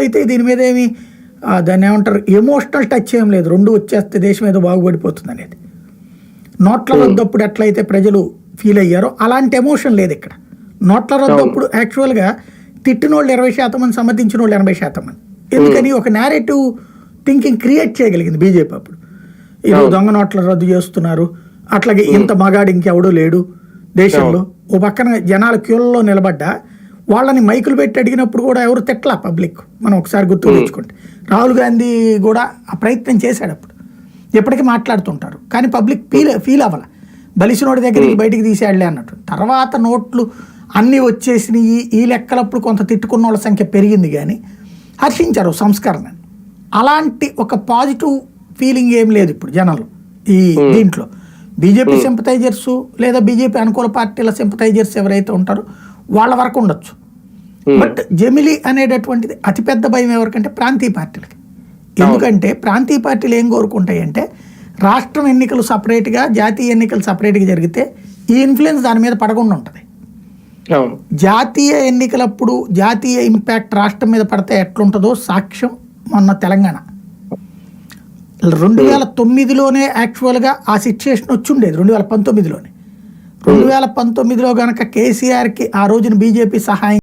అయితే దీని మీద ఏమి దాన్ని ఏమంటారు ఎమోషనల్ టచ్ ఏం లేదు. రెండు వచ్చేస్తే దేశం ఏదో బాగుపడిపోతుంది అనేది. నోట్ల రద్దప్పుడు ఎట్లయితే ప్రజలు ఫీల్ అయ్యారో అలాంటి ఎమోషన్ లేదు ఇక్కడ. నోట్ల రద్దప్పుడు యాక్చువల్గా తిట్టిన వాళ్ళు ఇరవై శాతం మంది సమర్థించిన వాళ్ళు ఎనభై శాతం మంది. ఎందుకని ఒక నేరేటివ్ థింకింగ్ క్రియేట్ చేయగలిగింది బీజేపీ అప్పుడు. ఇది దొంగ నోట్ల రద్దు చేస్తున్నారు. అట్లాగే ఇంత మగాడు ఇంకెవడూ లేడు దేశంలో. ఓ పక్కన జనాల క్యూలలో నిలబడ్డా వాళ్ళని మైకులు పెట్టి అడిగినప్పుడు కూడా ఎవరు తిట్లా పబ్లిక్? మనం ఒకసారి గుర్తు తెచ్చుకుంటే రాహుల్ గాంధీ కూడా ఆ ప్రయత్నం చేశాడు అప్పుడు. ఎప్పటికీ మాట్లాడుతుంటారు. కానీ పబ్లిక్ ఫీల్ ఫీల్ అవ్వాల. బలిసినోడి దగ్గరికి బయటికి తీసేయాలే అన్నట్టు. తర్వాత నోట్లు అన్నీ వచ్చేసినాయి. ఈ- ఈ లెక్కలప్పుడు కొంత తిట్టుకున్న వాళ్ళ సంఖ్య పెరిగింది కానీ హర్షించారు సంస్కరణ అలాంటి ఒక పాజిటివ్ ఫీలింగ్ ఏం లేదు ఇప్పుడు జనంలో ఈ దీంట్లో. బీజేపీ సింపతైజర్స్ లేదా బీజేపీ అనుకూల పార్టీల సింపతైజర్స్ ఎవరైతే ఉంటారో వాళ్ళ వరకు ఉండొచ్చు. బట్ జమిలి అనేటటువంటిది అతిపెద్ద భయం ఎవరికంటే ప్రాంతీయ పార్టీలకి. ఎందుకంటే ప్రాంతీయ పార్టీలు ఏం కోరుకుంటాయంటే రాష్ట్రం ఎన్నికలు సపరేట్గా జాతీయ ఎన్నికలు సపరేట్గా జరిగితే ఈ ఇన్ఫ్లుయెన్స్ దాని మీద పడకుండా ఉంటుంది. జాతీయ ఎన్నికలప్పుడు జాతీయ ఇంపాక్ట్ రాష్ట్రం మీద పడితే ఎట్లుంటుందో సాక్ష్యం మొన్న తెలంగాణ. రెండు వేల తొమ్మిదిలోనే యాక్చువల్గా ఆ సిచ్యుయేషన్ వచ్చి ఉండేది రెండు వేల పంతొమ్మిదిలోనే. రెండు వేల పంతొమ్మిదిలో గనక కేసీఆర్కి ఆ రోజున బీజేపీ సహాయం